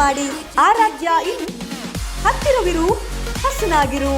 ಮಾಡಿ ಆರಾಧ್ಯ ಇನ್ ಹತ್ತಿರವಿರು ಹಸನಾಗಿರು.